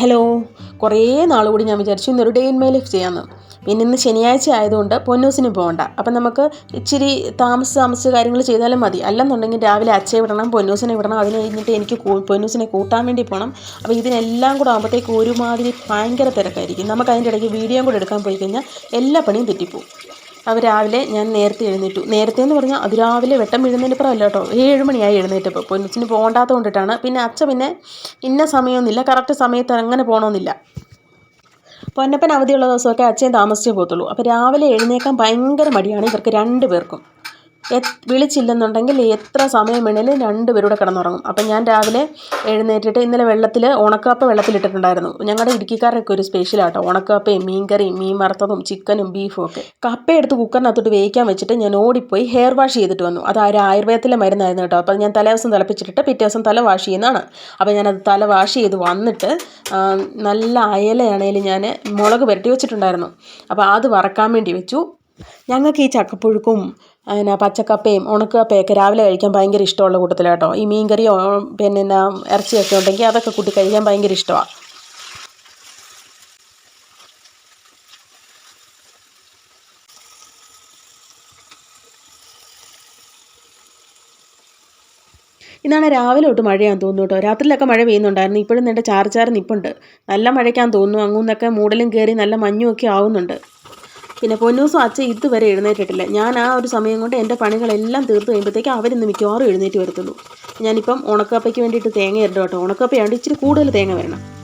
Hello. കുറേ നാൾ കൂടി ഞാൻ വിചാരിച്ചു ഇന്നൊരു ഡേ ഇൻ മൈ ലൈഫ് ചെയ്യാമെന്ന് പിന്നെ ഇന്ന് ശനിയാഴ്ച ആയതുകൊണ്ട് പൊന്നൂസിന് പോകണ്ട അപ്പം നമുക്ക് ഇച്ചിരി താമസിച്ച് താമസിച്ച് കാര്യങ്ങൾ ചെയ്താലും മതി. അല്ലെന്നുണ്ടെങ്കിൽ രാവിലെ അച്ഛയെ വിടണം പൊന്നൂസിനെ വിടണം അതിന് കഴിഞ്ഞിട്ട് എനിക്ക് പൊന്നൂസിനെ കൂട്ടാൻ വേണ്ടി പോകണം അപ്പോൾ ഇതിനെല്ലാം കൂടെ ആകുമ്പോഴത്തേക്ക് ഒരുമാതിരി ഭയങ്കര തിരക്കായിരിക്കും. നമുക്ക് അതിന്റെ ഇടയ്ക്ക് വീഡിയോ കൂടെ എടുക്കാൻ പോയി കഴിഞ്ഞാൽ എല്ലാ പണിയും തെറ്റിപ്പോവും. അപ്പോൾ രാവിലെ ഞാൻ നേരത്തെ എഴുന്നേറ്റു. നേരത്തെ എന്ന് പറഞ്ഞാൽ അതിരാവിലെ വെട്ടം വീഴുന്നതിന് അല്ല കേട്ടോ ഏഴ് മണിയായി എഴുന്നേറ്റപ്പോൾ പൊന്നിച്ചിന് പോകണ്ടാത്തത് കൊണ്ടിട്ടാണ്. പിന്നെ അച്ഛ പിന്നെ ഇന്ന സമയമൊന്നുമില്ല കറക്റ്റ് സമയത്ത് അങ്ങനെ പോകണമെന്നില്ല പൊന്നപ്പൻ അവധിയുള്ള ദിവസമൊക്കെ അച്ഛൻ താമസിച്ചേ പോകത്തുള്ളൂ. അപ്പോൾ രാവിലെ എഴുന്നേക്കാൻ ഭയങ്കര മടിയാണ് ഇവർക്ക് രണ്ട് പേർക്കും വിളിച്ചില്ലെന്നുണ്ടെങ്കിൽ എത്ര സമയം വേണേലും രണ്ടുപേരൂടെ കിടന്നുറങ്ങും. അപ്പം ഞാൻ രാവിലെ എഴുന്നേറ്റിട്ട് ഇന്നലെ വെള്ളത്തിൽ ഉണക്കാപ്പ വെള്ളത്തിലിട്ടിട്ടുണ്ടായിരുന്നു. ഞങ്ങളുടെ ഇടുക്കിക്കാരൊക്കെ ഒരു സ്പെഷ്യലാട്ടോ ഉണക്കപ്പയും മീൻകറിയും മീൻ വറുത്തതും ചിക്കനും ബീഫും ഒക്കെ. കപ്പ എടുത്ത് കുക്കറിനകത്തോട്ട് വേവിക്കാൻ വെച്ചിട്ട് ഞാൻ ഓടിപ്പോയി ഹെയർ വാഷ് ചെയ്തിട്ട് വന്നു. അത് ആ ആയുർവേദത്തിലെ മരുന്നായിരുന്നു കേട്ടോ. അപ്പോൾ ഞാൻ തലേദിവസം തിളപ്പിച്ചിട്ടിട്ട് പിറ്റേ ദിവസം തല വാഷ് ചെയ്യുന്നതാണ്. അപ്പോൾ ഞാനത് തല വാഷ് ചെയ്ത് വന്നിട്ട് നല്ല അയലയാണേലും ഞാൻ മുളക് പുരട്ടി വെച്ചിട്ടുണ്ടായിരുന്നു. അപ്പോൾ അത് വറക്കാൻ വേണ്ടി വെച്ചു. ഞങ്ങൾക്ക് ഈ ചക്കപ്പുഴുക്കും പിന്നെ പച്ചക്കപ്പയും ഉണക്കപ്പയൊക്കെ രാവിലെ കഴിക്കാൻ ഭയങ്കര ഇഷ്ടമുള്ള കൂട്ടത്തിലാണ് കേട്ടോ ഈ മീൻകറിയോ പിന്നെ എന്നാ ഇറച്ചിയൊക്കെ ഉണ്ടെങ്കിൽ അതൊക്കെ കൂട്ടി കഴിക്കാൻ ഭയങ്കര ഇഷ്ടമാണ് ഇന്നാണ് രാവിലെ തൊട്ട് മഴയാന്ന് തോന്നുന്നു കേട്ടോ. രാത്രിയിലൊക്കെ മഴ പെയ്യുന്നുണ്ടായിരുന്നു. ഇപ്പോഴും നിന്റെ ചാറ് ചാർ നിപ്പുണ്ട്. നല്ല മഴയ്ക്കാന്ന് തോന്നുന്നു. അങ്ങൂന്നൊക്കെ മൂടലും കയറി നല്ല മഞ്ഞുമൊക്കെ ആവുന്നുണ്ട്. പിന്നെ പൊന്നൂസും അച്ഛൻ ഇതുവരെ എഴുന്നേറ്റിട്ടില്ല. ഞാൻ ആ ഒരു സമയം കൊണ്ട് എന്റെ പണികളെല്ലാം തീർത്ത് കഴിയുമ്പോഴത്തേക്ക് അവരിന്ന് മിക്കവാറും എഴുന്നേറ്റ് വരത്തുള്ളൂ ഞാനിപ്പം ഉണക്കപ്പയ്ക്ക് വേണ്ടിയിട്ട് തേങ്ങ ഇരട്ടോ കേട്ടോ. ഉണക്കപ്പയാണ്ട് ഇച്ചിരി കൂടുതൽ തേങ്ങ വരണം.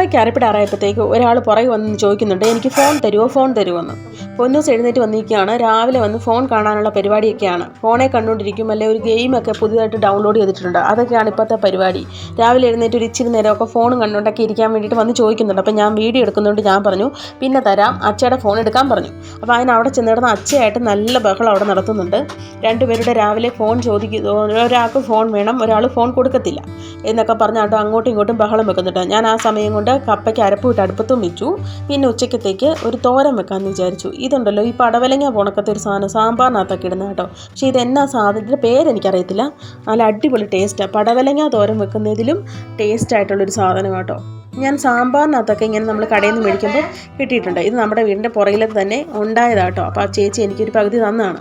കപ്പയ്ക്ക് അരപ്പിടാറായപ്പോഴത്തേക്ക് ഒരാൾ പുറകെ വന്ന് ചോദിക്കുന്നുണ്ട് എനിക്ക് ഫോൺ തരുമോ ഫോൺ തരുമോ എന്ന് പൊന്നൂസ് എഴുന്നേറ്റ് വന്നിരിക്കുകയാണ്. രാവിലെ വന്ന് ഫോൺ കാണാനുള്ള പരിപാടിയൊക്കെയാണ്. ഫോണെ കണ്ടുകൊണ്ടിരിക്കും അല്ലെ ഒരു ഗെയിമൊക്കെ പുതിയതായിട്ട് ഡൗൺലോഡ് ചെയ്തിട്ടുണ്ട്. അതൊക്കെയാണ് ഇപ്പോഴത്തെ പരിപാടി. രാവിലെ എഴുന്നേറ്റ് ഒരു ഇച്ചിരി നേരമൊക്കെ ഫോൺ കണ്ടുകൊണ്ടൊക്കെ ഇരിക്കാൻ വേണ്ടിയിട്ട് വന്ന് ചോദിക്കുന്നുണ്ട്. അപ്പോൾ ഞാൻ വീഡിയോ എടുക്കുന്നതുകൊണ്ട് ഞാൻ പറഞ്ഞു പിന്നെ തരാം. അച്ഛയുടെ ഫോൺ എടുക്കാൻ പറഞ്ഞു. അപ്പോൾ അതിന് അവിടെ ചെന്നിടുന്ന അച്ഛയായിട്ട് നല്ല ബഹളം അവിടെ നടത്തുന്നുണ്ട്. രണ്ടുപേരുടെ രാവിലെ ഫോൺ ചോദിക്കുന്നു ഒരാൾക്ക് ഫോൺ വേണം ഒരാൾ ഫോൺ കൊടുക്കത്തില്ല എന്നൊക്കെ പറഞ്ഞാട്ടോ അങ്ങോട്ടും ഇങ്ങോട്ടും ബഹളം വെക്കുന്നുണ്ട്. ഞാൻ ആ സമയം കൊണ്ട് കപ്പയ്ക്ക് അരപ്പ് വിട്ട് അടുപ്പത്തും വെച്ചു. പിന്നെ ഉച്ചക്കത്തേക്ക് ഒരു തോരൻ വെക്കാമെന്ന് വിചാരിച്ചു. ഇതുണ്ടല്ലോ ഈ പടവലങ്ങ പോണക്കത്തെ ഒരു സാധനം സാമ്പാറിനകത്തൊക്കെ ഇടുന്ന കേട്ടോ. പക്ഷേ ഇത് എന്നാ സാധനത്തിന്റെ പേരെനിക്കറിയത്തില്ല നല്ല അടിപൊളി ടേസ്റ്റാണ് പടവലങ്ങ തോരൻ വെക്കുന്നതിലും ടേസ്റ്റ് ആയിട്ടുള്ളൊരു സാധനം കേട്ടോ. ഞാൻ സാമ്പാറിനകത്തൊക്കെ ഇങ്ങനെ നമ്മൾ കടയിൽ നിന്ന് മേടിക്കുമ്പോൾ കിട്ടിയിട്ടുണ്ട്. ഇത് നമ്മുടെ വീടിന്റെ പുറകിൽ തന്നെ ഉണ്ടായതാട്ടോ അപ്പോൾ ആ ചേച്ചി എനിക്കൊരു പകുതി തന്നാണ്.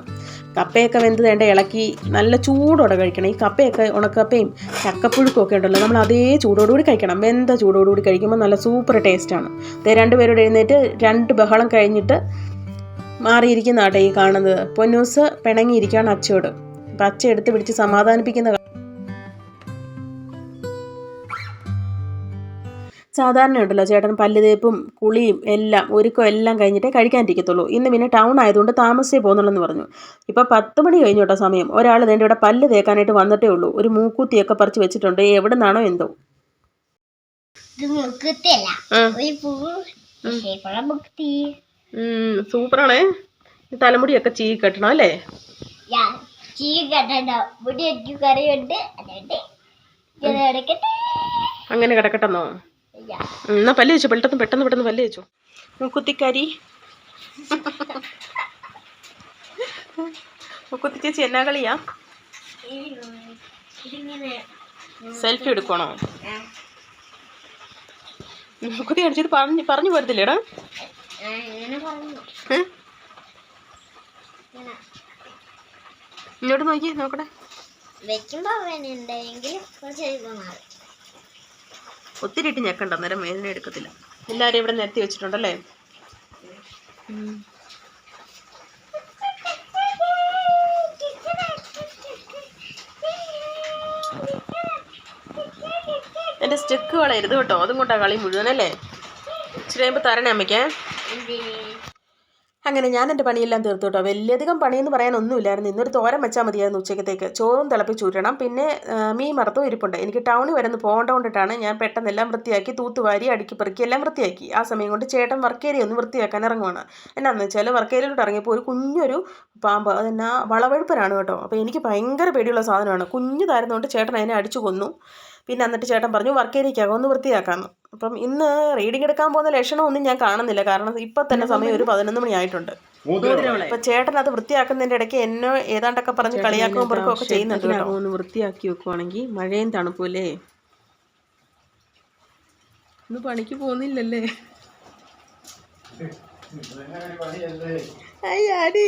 കപ്പയൊക്കെ വെന്ത് വേണ്ട ഇളക്കി നല്ല ചൂടോടെ കഴിക്കണം. ഈ കപ്പയൊക്കെ ഉണക്കപ്പയും ചക്കപ്പുഴുക്കും ഒക്കെ ഉണ്ടല്ലോ. നമ്മൾ അതേ ചൂടോടുകൂടി കഴിക്കണം. വെന്ത ചൂടോടുകൂടി കഴിക്കുമ്പോൾ നല്ല സൂപ്പർ ടേസ്റ്റാണ് ദേ രണ്ടുപേരോട് എഴുന്നേറ്റ് രണ്ട് ബഹളം കഴിഞ്ഞിട്ട് മാറിയിരിക്കുന്ന ആട്ടെ ഈ കാണുന്നത്. പൊന്നൂസ് പിണങ്ങിയിരിക്കുകയാണ് അച്ചയോട് അപ്പം അച്ച എടുത്ത് പിടിച്ച് സമാധാനിപ്പിക്കുന്ന സാധാരണ ഉണ്ടല്ലോ ചേട്ടൻ പല്ല് തേപ്പും കുളിയും എല്ലാം ഒരുക്കം എല്ലാം കഴിഞ്ഞിട്ടേ കഴിക്കാനിരിക്കത്തുള്ളൂ. ഇന്ന് പിന്നെ ടൗൺ ആയതുകൊണ്ട് താമസിച്ചേ പോകുന്നുള്ളെന്ന് പറഞ്ഞു. ഇപ്പോൾ പത്ത് മണി കഴിഞ്ഞു കേട്ടോ സമയം. ഒരാൾ ഇതിന്റെ ഇവിടെ പല്ല് തേക്കാനായിട്ട് വന്നിട്ടേ ഉള്ളൂ. ഒരു മൂക്കുത്തിയൊക്കെ പറിച്ച് വെച്ചിട്ടുണ്ട്. എവിടെ നിന്നാണോ എന്തോ. ഇത് മുക്കുത്തിയല്ല. ഒരു പൂ സൂപ്പറാണേ. തലമുടിയൊക്കെ ചീ കെട്ടണം അല്ലേ? ചീ കെട്ടണ്ട. കറിയുണ്ട്. അങ്ങനെ കിടക്കട്ടെന്നോ? എന്നാ പല്ല് വെച്ചു പെട്ടെന്ന് പെട്ടെന്ന് പെട്ടെന്ന് പല്ല് വെച്ചു മുക്കുത്തിക്കാരി മുക്കുത്തി ചേച്ചി എന്നാ കളിയാ? സെൽഫി എടുക്കണോ മുക്കുത്തി കാണിച്ചത് പറഞ്ഞു പറഞ്ഞു പോരത്തില്ലേടാ? ഇങ്ങോട്ട് നോക്കി നോക്കട്ടെ. വെക്കുമ്പോ ഒത്തിരി ഇട്ട് ഞെക്കണ്ട അന്നേരം വേദന എടുക്കത്തില്ല. എല്ലാവരും ഇവിടെ നിരത്തി വെച്ചിട്ടുണ്ടല്ലേ? എന്റെ എന്റെ സ്റ്റെക്ക് കളയരുത് കേട്ടോ അതും കൊണ്ടാ കളി മുഴുവനല്ലേ? ഇച്ചിരി കഴിയുമ്പോൾ തരണേ അമ്മയ്ക്കേ. അങ്ങനെ ഞാൻ എന്റെ പണിയെല്ലാം തീർത്തു കേട്ടോ. വലിയധികം പണിയെന്ന് പറയാനൊന്നുമില്ലായിരുന്നു. ഇന്നൊരു തോരൻ വെച്ചാൽ മതിയായിരുന്നു ഉച്ചക്കത്തേക്ക് ചോറും തിളപ്പിച്ചൂറ്റണം പിന്നെ മീൻ മറത്തും ഇരിപ്പുണ്ട്. എനിക്ക് ടൗണിൽ വരെ ഒന്ന് പോകേണ്ട കൊണ്ടിട്ടാണ് ഞാൻ പെട്ടെന്ന് എല്ലാം വൃത്തിയാക്കി തൂത്തുവാരി അടുക്കി പെറുക്കി എല്ലാം വൃത്തിയാക്കി. ആ സമയം കൊണ്ട് ചേട്ടൻ വർക്കേരി ഒന്ന് വൃത്തിയാക്കാൻ ഇറങ്ങുവാണ്. എന്നാന്ന് വെച്ചാൽ വർക്കേരിയിലോട്ട് ഇറങ്ങിയപ്പോൾ ഒരു കുഞ്ഞൊരു പാമ്പ് അതെന്നെ വളവഴുപ്പനാണ് കേട്ടോ. അപ്പോൾ എനിക്ക് ഭയങ്കര പേടിയുള്ള സാധനമാണ്. കുഞ്ഞു കുഞ്ഞിതായിരുന്നുകൊണ്ട് ചേട്ടൻ അതിനെ അടിച്ചു കൊന്നു. പിന്നെ എന്നിട്ട് ചേട്ടൻ പറഞ്ഞു വർക്കേരിക്കകം ഒന്ന് വൃത്തിയാക്കാമെന്ന് അപ്പം ഇന്ന് റീഡിംഗ് എടുക്കാൻ പോകുന്ന ലക്ഷണമൊന്നും ഞാൻ കാണുന്നില്ല. കാരണം ഇപ്പം തന്നെ സമയം ഒരു പതിനൊന്ന് മണിയായിട്ടുണ്ട്. ആയിട്ടുണ്ട് അപ്പൊ ചേട്ടൻ അത് വൃത്തിയാക്കുന്നതിന്റെ ഇടയ്ക്ക് എന്നെ ഏതാണ്ടൊക്കെ പറഞ്ഞ് കളിയാക്കും പുറത്തും ഒക്കെ ചെയ്യുന്നുണ്ട് കേട്ടോ. ഒന്ന് വൃത്തിയാക്കി വെക്കുവാണെങ്കിൽ മഴയും തണുപ്പല്ലേ ഇന്ന് പണിക്ക് പോകുന്നില്ലല്ലേ? അയ്യാടി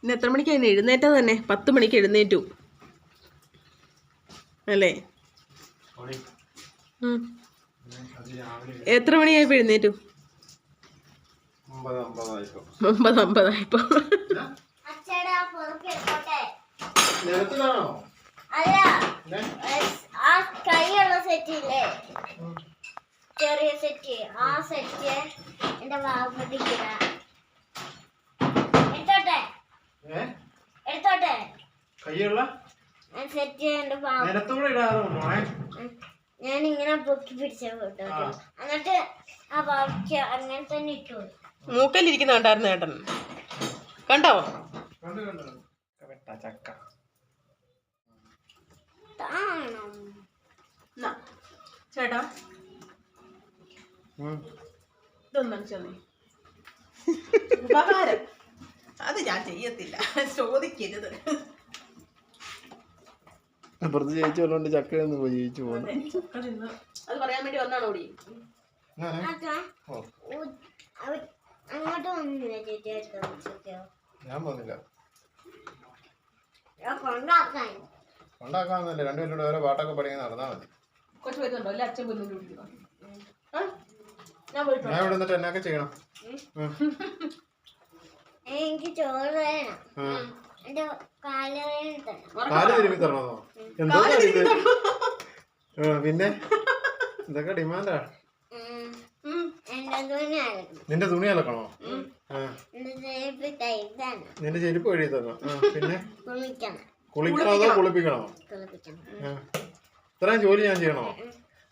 ഇന്ന് എത്ര മണിക്കായിരുന്നു എഴുന്നേറ്റത് തന്നെ? പത്ത് മണിക്ക് എഴുന്നേറ്റു. അല്ലേ. എത്ര മണിയായപ്പോ എഴുന്നേറ്റു? ഒമ്പത് അമ്പതായപ്പോ കൈയുള്ള ചെറിയ സെറ്റ്. ആ സെറ്റ് എന്റെ വാപ്പത്തിക്കിട എടുത്തോട്ടെ? എടുത്തോട്ടെ? കയ്യുള്ള? ഞാൻ ഇങ്ങനെ പൊക്കി പിടിച്ച ഫോട്ടോ എന്നിട്ട് ആ വാപ്പ അങ്ങനെ തന്നെ ഇട്ടു മൂക്കലിരിക്കുന്ന കണ്ടായിരുന്നു ഏട്ടൻ. കണ്ടോ? കണ്ടു കണ്ടു വെട്ട ചക്ക. ചേട്ടാ. ഇതൊന്നും മനസ്സിലായി ഉപകാരം. അത് ഞാൻ ചെയ്യത്തില്ല. ചോദിക്കരുത്. അപ്പുറത്ത് ജയിച്ചുള്ളതുകൊണ്ട് ചക്കയൊന്നും പോയി ജയിച്ചു പോകുന്നു ചക്ക തിന്ന്. അത് പറയാൻ വേണ്ടി വന്നാണോ ഓടി അങ്ങോട്ട് വന്നില്ല ചേച്ചി ഞാൻ പോകുന്നില്ല ഉണ്ടാക്കാന്നല്ലേ രണ്ടുപേരും കൂടെ ഓരോ പാട്ടൊക്കെ പഠിക്കാൻ നടന്നാ മതി? ഞാൻ പോയിട്ട് ഞാൻ ഇവിടെ നിന്നിട്ട് എന്നൊക്കെ ചെയ്യണം. എനിക്ക് ചോറ് വേണം. കാൽ തിരുമ്പി എന്തോ പിന്നെ? ഇതൊക്കെ ഡിമാൻഡാ? നിന്റെ തുണി അലക്കണോ? നിന്റെ ചെരുപ്പ് കഴുകി തന്നോ പിന്നെ? കുളിക്കണോ. അതോ കുളിപ്പിക്കണോ. ഇത്രയും ജോലി ഞാൻ ചെയ്യണോ?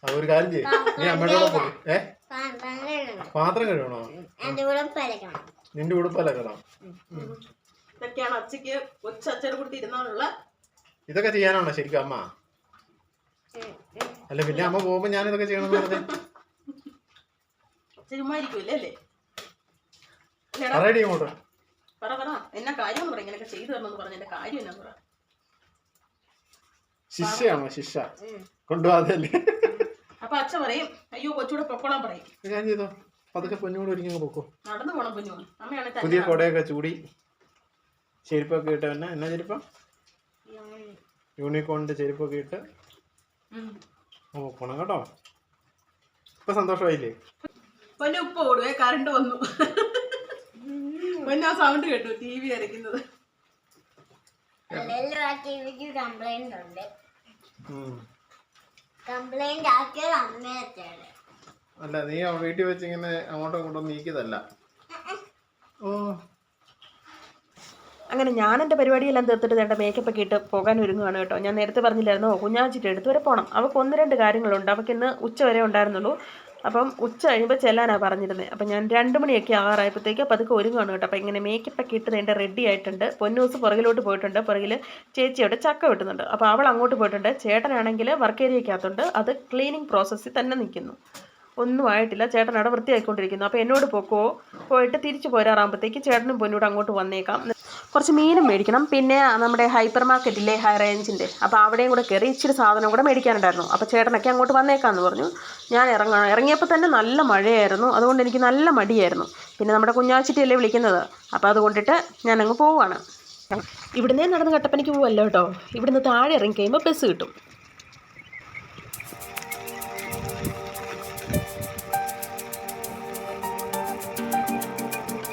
ആ ഒരു കാര്യം ചെയ്യും. നീ അമ്മയുടെ കൂടെ പോയി ഏ? പാത്രം കഴുകണം. പാത്രം കഴുകണോ? നിന്റെ കൂടെ അലക്കണം. നിന്റെ ഉടുപ്പലക്കണോ ഇതൊക്കെയാണ് അച്ഛക്ക് കൊച്ചച്ഛനെ കൂട്ടി ഇരുന്നാലുള്ള ഇതൊക്കെ ചെയ്യാനാണോ ശരിക്കും അമ്മ. അല്ല പിന്നെ അമ്മ പോകുമ്പോ ഞാൻ ഇതൊക്കെ ചെയ്യണമെന്ന് പറഞ്ഞേ. ചുമ്മായിരിക്കൂല്ലേ അല്ലേ? അല്ലേടാ? പറയടി ഇങ്ങോട്ട്. പറ പറ. എന്നാ കാര്യം എന്ന് പറ ഇങ്ങനെയൊക്കെ ചെയ്തു തരണമെന്ന് പറഞ്ഞ. എന്റെ കാര്യം എന്നാ പറ? ശിക്ഷയാണോ ശിക്ഷ ഉം. കൊണ്ടുപോകാതല്ലേ? അപ്പൊ അച്ഛൻ പറയും അയ്യോ പൊക്കോളാൻ പറയും. ഞാൻ ചെയ്തോ? പതുക്കെ പൊന്നുകൂടെ ഒരുങ്ങി പൊക്കോ. നടന്നു പോണം അമ്മയാണെ പുതിയ കൊടയൊക്കെ ചൂടി. ചെരുപ്പൊക്കെ ഇട്ട് തന്നെ എന്നാ ചെരുപ്പ? ഉം. യൂണിക്കോണിന്റെ ചെരുപ്പൊക്കെ ഇട്ട് നോക്കണം കേട്ടോ. ഇപ്പൊ സന്തോഷമായില്ലേ? പൊന്നു ഉപ്പ് ഓടുവേ കറണ്ട് വന്നു. പൊന്നു ആ സൗണ്ട് കേട്ടു. ടി വി അരയ്ക്കുന്നത് ആ ടിവിക്ക് കംപ്ലൈന്റ് ഉണ്ട്. കംപ്ലൈന്റ് ആക്കിയത് അമ്മയത്തെയാണ് അല്ല നീ ആ വീട്ടിൽ വെച്ചിങ്ങനെ അങ്ങോട്ടും ഇങ്ങോട്ടും നീക്കിയതല്ല. ഓ. അങ്ങനെ ഞാൻ എന്റെ പരിപാടിയെല്ലാം തീർത്തിട്ട് വേണ്ട മേക്കപ്പ് ഒക്കെ ഇട്ട് പോകാൻ ഒരുങ്ങുകയാണ് കേട്ടോ. ഞാൻ നേരത്തെ പറഞ്ഞില്ലായിരുന്നോ? കുഞ്ഞാച്ചിട്ട് എടുത്ത് വരെ പോകണം അവൾക്ക് ഒന്ന് രണ്ട് കാര്യങ്ങളുണ്ട്. അവൾക്ക് ഇന്ന് ഉച്ച വരെ ഉണ്ടായിരുന്നുള്ളൂ. അപ്പം ഉച്ച കഴിയുമ്പോൾ ചെല്ലാനാണ് പറഞ്ഞിരുന്നത് അപ്പം ഞാൻ രണ്ട് മണിയൊക്കെ ആറായപ്പോഴത്തേക്ക് പതുക്കെ ഒരുങ്ങുകയാണ് കേട്ടോ. അപ്പം ഇങ്ങനെ മേക്കപ്പ് ഒക്കെ ഇട്ട് എന്റെ റെഡി ആയിട്ടുണ്ട്. പൊന്നൂസ് പുറകിലോട്ട് പോയിട്ടുണ്ട്. പുറകിൽ ചേച്ചി അവിടെ ചക്ക വെട്ടുന്നുണ്ട്. അപ്പോൾ അവൾ അങ്ങോട്ട് പോയിട്ടുണ്ട്. ചേട്ടനാണെങ്കിൽ വർക്ക് ഏരിയക്കകത്തുണ്ട് അത് ക്ലീനിങ് പ്രോസസ്സിൽ തന്നെ നിൽക്കുന്നു. ഒന്നും ആയിട്ടില്ല. ചേട്ടൻ അവിടെ വൃത്തിയായിക്കൊണ്ടിരിക്കുന്നു. അപ്പോൾ എന്നോട് പൊക്കോ. പോയിട്ട് തിരിച്ചു പോരാറാകുമ്പോഴത്തേക്ക് ചേട്ടനും പൊന്നൂടെ അങ്ങോട്ട് വന്നേക്കാം. കുറച്ച് മീനും മേടിക്കണം. പിന്നെ നമ്മുടെ ഹൈപ്പർ മാർക്കറ്റിലെ ഹൈ റേഞ്ചിന്റെ അപ്പോൾ അവിടെയും കൂടെ കയറി ഇച്ചിരി സാധനം കൂടെ മേടിക്കാനുണ്ടായിരുന്നു. അപ്പോൾ ചേട്ടനൊക്കെ അങ്ങോട്ട് വന്നേക്കാമെന്ന് പറഞ്ഞു. ഞാൻ ഇറങ്ങണം ഇറങ്ങിയപ്പോൾ തന്നെ നല്ല മഴയായിരുന്നു. അതുകൊണ്ട് എനിക്ക് നല്ല മടിയായിരുന്നു. പിന്നെ നമ്മുടെ കുഞ്ഞാച്ചിട്ടിയല്ലേ വിളിക്കുന്നത്. അപ്പോൾ അതുകൊണ്ടിട്ട് ഞാൻ അങ്ങ് പോവുകയാണ് ഇവിടുന്നേ നടന്ന് കട്ടപ്പനയ്ക്ക് പോവല്ലോ കേട്ടോ. ഇവിടുന്ന് താഴെ ഇറങ്ങി കഴിയുമ്പോൾ ബസ് കിട്ടും.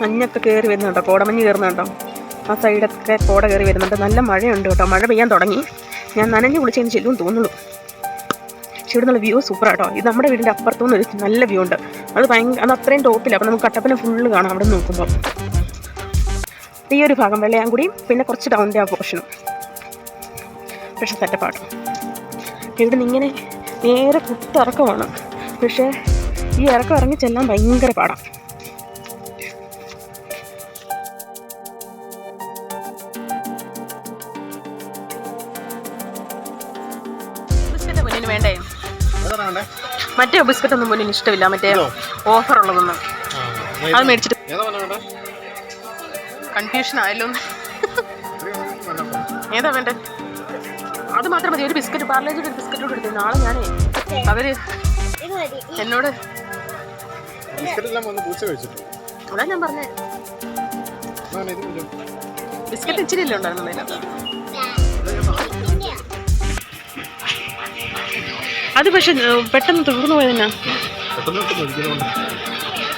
മഞ്ഞൊക്കെ കയറി വരുന്നുണ്ടോ? കോടമഞ്ഞ് കയറുന്നുണ്ടോ? ആ സൈഡൊക്കെ കോട കയറി വരുന്നുണ്ട്. നല്ല മഴയുണ്ട് കേട്ടോ. മഴ പെയ്യാൻ തുടങ്ങി. ഞാൻ നനഞ്ഞ് കുളിച്ചതിന് ചെല്ലും തോന്നുള്ളൂ പക്ഷേ നല്ല വ്യൂ സൂപ്പർ ആട്ടോ. ഇത് നമ്മുടെ വീടിന്റെ അപ്പുറത്തുനിന്ന് ഒരു നല്ല വ്യൂ ഉണ്ട്. അത് ഭയങ്കര അത് അത്രയും ടോപ്പില്ല അപ്പം നമുക്ക് കട്ടപ്പന ഫുള്ള് കാണാം അവിടെ നോക്കുമ്പോൾ ഈ ഒരു ഭാഗം വെള്ളയാങ്കുടിയും പിന്നെ കുറച്ച് ടൗണിന്റെ ആ പോർഷനും പക്ഷേ സെറ്റപ്പാട്ടോ ഇവിടെ നിന്ന് ഇങ്ങനെ നേരെ കുത്തിറക്കമാണ് പക്ഷേ ഈ ഇറക്കം ഇറങ്ങി ചെല്ലാൻ ഭയങ്കര പാടാണ് മുന്നിന് വേണ്ടേ? മറ്റേ ബിസ്ക്കറ്റ് ഒന്നും പോലും ഇഷ്ടമില്ല. മറ്റേ? ഓഫർ ഉള്ളതൊന്നും അത് മേടിച്ചിട്ട് കൺഫ്യൂഷൻ ആയല്ലോ. ഏതാ വേണ്ടേ? അത് മാത്രം മതി. ഒരു ബിസ്ക്കറ്റ് പാർലേജിയുടെ ഒരു ബിസ്ക്കറ്റ് കൂടെ എടുത്തു. നാളെ ഞാനേ അവർ എന്നോട് അതാ ഞാൻ പറഞ്ഞേ. ബിസ്ക്കറ്റ് ഇച്ചിരി അല്ലേ ഉണ്ടായിരുന്നു അതിനകത്ത്. അത് പക്ഷെ പെട്ടെന്ന് തീർന്നു പോയതിനാ.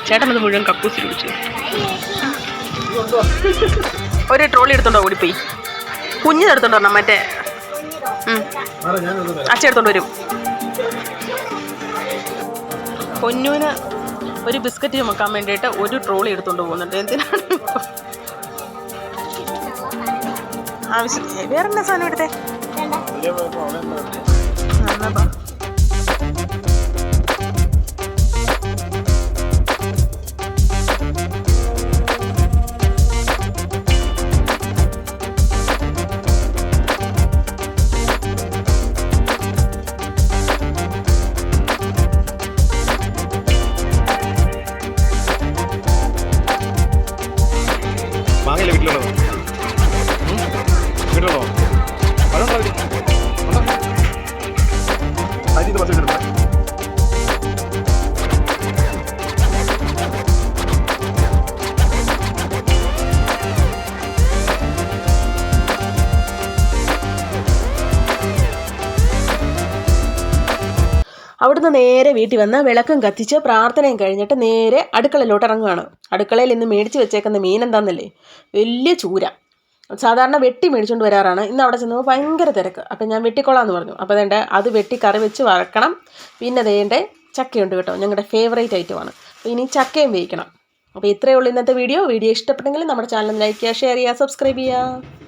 ചേട്ടൻ അത് മുഴുവൻ കക്കൂസി കുടിച്ചു. ഒരു ട്രോളി എടുത്തോണ്ടോ ഓടിപ്പോയി. കുഞ്ഞിന് എടുത്തോണ്ടോ വരണം മറ്റേ. അച്ഛ എടുത്തോണ്ട് വരും. പൊന്നൂന് ഒരു ബിസ്ക്കറ്റ് ചുമക്കാൻ വേണ്ടിയിട്ട് ഒരു ട്രോളി എടുത്തോണ്ട് പോകുന്നുണ്ട്. എന്തിനാണ്? ആവശ്യം വേറെ എന്നാ സാധനം എടുത്തേ? എന്നാ അവിടുന്ന് നേരെ വീട്ടിൽ വന്ന് വിളക്കും കത്തിച്ച് പ്രാർത്ഥനയും കഴിഞ്ഞിട്ട് നേരെ അടുക്കളയിലോട്ട് ഇറങ്ങുകയാണ് അടുക്കളയിൽ ഇന്ന് മേടിച്ച് വെച്ചേക്കുന്ന മീൻ എന്താണെന്നല്ലേ വലിയ ചൂര. സാധാരണ വെട്ടി മേടിച്ചുകൊണ്ട് വരാറാണ്. ഇന്ന് അവിടെ ചെന്നപ്പോൾ ഭയങ്കര തിരക്ക്. അപ്പം ഞാൻ വെട്ടിക്കൊള്ളാമെന്ന് പറഞ്ഞു. അപ്പോൾ അതേണ്ട അത് വെട്ടി കറി വെച്ച് വറക്കണം. പിന്നെ അതേന്റെ ചക്കയുണ്ട് കേട്ടോ ഞങ്ങളുടെ ഫേവറേറ്റ് ഐറ്റമാണ് അപ്പോൾ ഇനി ചക്കയും വേവിക്കണം. അപ്പോൾ ഇത്രയേ ഉള്ളൂ ഇന്നത്തെ വീഡിയോ വീഡിയോ ഇഷ്ടപ്പെട്ടെങ്കിൽ നമ്മുടെ ചാനൽ ലൈക്ക് ചെയ്യുക ഷെയർ ചെയ്യുക സബ്സ്ക്രൈബ് ചെയ്യുക.